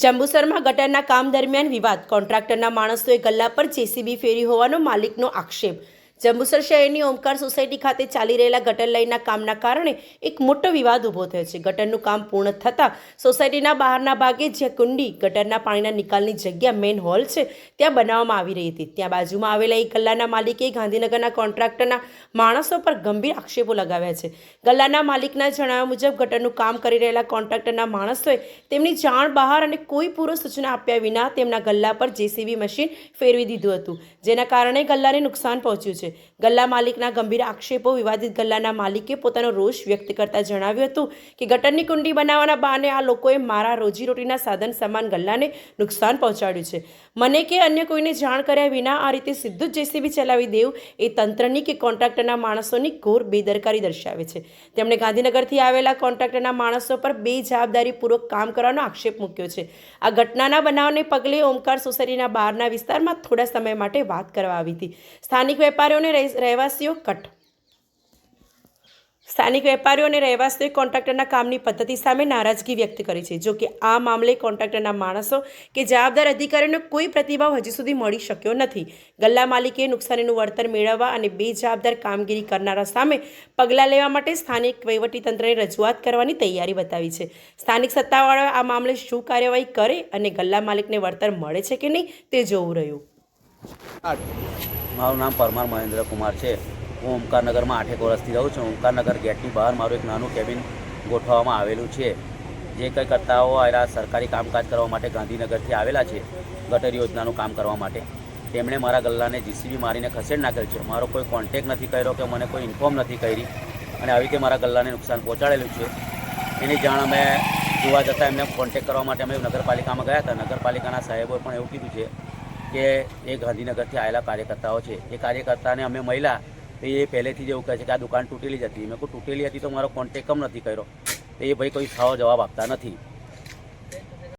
જંબુસરમાં ગટરના કામ દરમિયાન વિવાદ. કોન્ટ્રાક્ટરના માણસોએ ગલ્લા પર જેસીબી ફેરી હોવાનો માલિકનો આક્ષેપ. જંબુસર શહેરની ઓમકાર સોસાયટી ખાતે ચાલી રહેલા ગટર લાઇનના કામના કારણે એક મોટો વિવાદ ઊભો થયો છે. ગટરનું કામ પૂર્ણ થતાં સોસાયટીના બહારના ભાગે જ્યાં કુંડી, ગટરના પાણીના નિકાલની જગ્યા મેઇન હોલ છે, ત્યાં બનાવવામાં આવી રહી હતી. ત્યાં બાજુમાં આવેલા એક ગલ્લાના માલિકે ગાંધીનગરના કોન્ટ્રાક્ટરના માણસો પર ગંભીર આક્ષેપો લગાવ્યા છે. ગલ્લાના માલિકના જણાવ્યા મુજબ, ગટરનું કામ કરી રહેલા કોન્ટ્રાક્ટરના માણસોએ તેમની જાણ બહાર અને કોઈ પૂર્વ સૂચના આપ્યા વિના તેમના ગલ્લા પર જેસીબી મશીન ફેરવી દીધું હતું, જેના કારણે ગલ્લાને નુકસાન પહોંચ્યું છે. ગલ્લા માલિકના ગંભીર આક્ષેપો, વિવાદિત ગલ્લાના માલિકે પોતાનો રોષ વ્યક્ત કરતા જણાવ્યું હતું કે ગટરની કુંડી બનાવવાના બહાને આ લોકોએ મારા રોજીરોટીના સાધન સમાન ગલ્લાને નુકસાન પહોંચાડ્યું છે. મને કે અન્ય કોઈને જાણ કર્યા વિના આ રીતે સીધું જ જેસીબી ચલાવી દેવું એ તંત્રની કે કોન્ટ્રાક્ટરના માણસોની ઘોર બેદરકારી દર્શાવે છે. તેમણે ગાંધીનગરથી આવેલા કોન્ટ્રાક્ટરના માણસો પર બે જવાબદારીપૂર્વક કામ કરવાનો આક્ષેપ મૂક્યો છે. આ ઘટનાના બનાવને પગલે ઓમકાર સોસાયટીના બહારના વિસ્તારમાં થોડા સમય માટે વાત કરવા આવી હતી. સ્થાનિક વેપારીઓને રહેવાસીઓ કટ સ્થાનિક વેપારીઓ અને રહેવાસીઓએ કોન્ટ્રાક્ટરના કામની પદ્ધતિ સામે નારાજગી વ્યક્ત કરી છે જો કે આ મામલે કોન્ટ્રાક્ટરના માણસો કે જવાબદાર અધિકારીઓને કોઈ પ્રતિભાવ હજી સુધી મળી શક્યો નથી ગલ્લા માલિકે નુકસાનીનું વળતર મેળવવા અને બે જવાબદાર કામગીરી કરનારા સામે પગલાં લેવા માટે સ્થાનિક વહીવટીતંત્રને રજૂઆત કરવાની તૈયારી બતાવી છે સ્થાનિક સત્તાવાળાઓ આ મામલે શું કાર્યવાહી કરે અને ગલ્લા માલિકને વળતર મળે છે કે નહીં તે જોવું રહ્યું મારું નામ પરમાર મહેન્દ્ર કુમાર છે. હું ઓમકારનગરમાં આઠેક વર્ષથી રહું છું. ઓમકારનગર ગેટની બહાર મારું એક નાનું કેબિન ગોઠવવામાં આવેલું છે. જે કંઈ કરતાઓ આવેલા સરકારી કામકાજ કરવા માટે ગાંધીનગરથી આવેલા છે, ગટર યોજનાનું કામ કરવા માટે. તેમણે મારા ગલ્લાને જીસીબી મારીને ખસેડ નાખેલ છે. મારો કોઈ કોન્ટેક નથી કર્યો કે મને કોઈ ઇન્ફોર્મ નથી કરી. અને આવી રીતે મારા ગલ્લાને નુકસાન પહોંચાડેલું છે. એની જાણ અમે જોવા જતાં એમને કોન્ટેક કરવા માટે અમે નગરપાલિકામાં ગયા હતા. નગરપાલિકાના સાહેબોએ પણ એવું કીધું છે કે એ ગાંધીનગરથી આવેલા કાર્યકર્તાઓ છે. એ કાર્યકર્તાને અમે મળ્યા તો એ પહેલેથી જ એવું કહે છે કે આ દુકાન તૂટેલી જ હતી. મેં કહું તૂટેલી હતી તો મારો કોન્ટેક કેમ નથી કર્યો. તો એ ભાઈ કોઈ સારો જવાબ આપતા નથી.